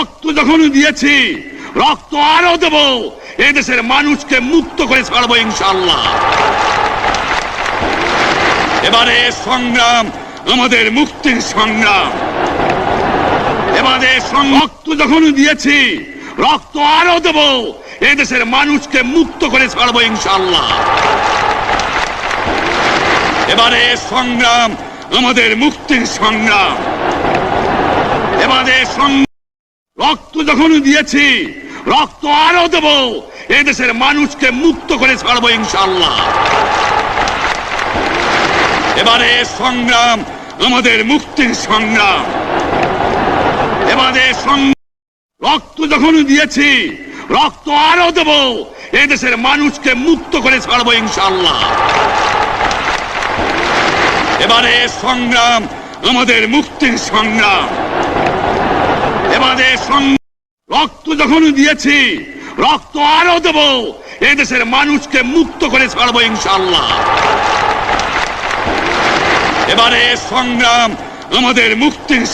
রক্ত যখন দিয়েছি, রক্ত আরও দেব। এদেশের মানুষকে মুক্ত করে ছাড়বো ইনশাল্লাহ এবারে সংগ্রাম, আমাদের মুক্তির সংগ্রাম। এবারে রক্ত যখন দিয়েছি, রক্ত আরও দেব। এদেশের মানুষকে মুক্ত করে ছাড়বো ইনশাল্লাহ এবারে সংগ্রাম, আমাদের মুক্তির সংগ্রাম। এবারে সং- রক্ত যখন দিয়েছি, রক্ত আরও দেব। এদেশের মানুষকে মুক্ত করে ছাড়বো ইনশাল্লাহ এবারে সংগ্রাম, আমাদের মুক্তির সংগ্রাম। এবারে রক্ত যখন দিয়েছি, রক্ত আরও দেব। এদেশের মানুষকে মুক্ত করে ছাড়বো ইনশাল্লাহ এবারে সংগ্রাম, আমাদের মুক্তির সংগ্রাম। সং- রক্ত যখন দিয়েছি, রক্ত আরও দেব। দেশের মানুষকে মুক্ত করে ছাড়বো ইনশাল্লাহ এবারে সংগ্রাম আমাদের মুক্তির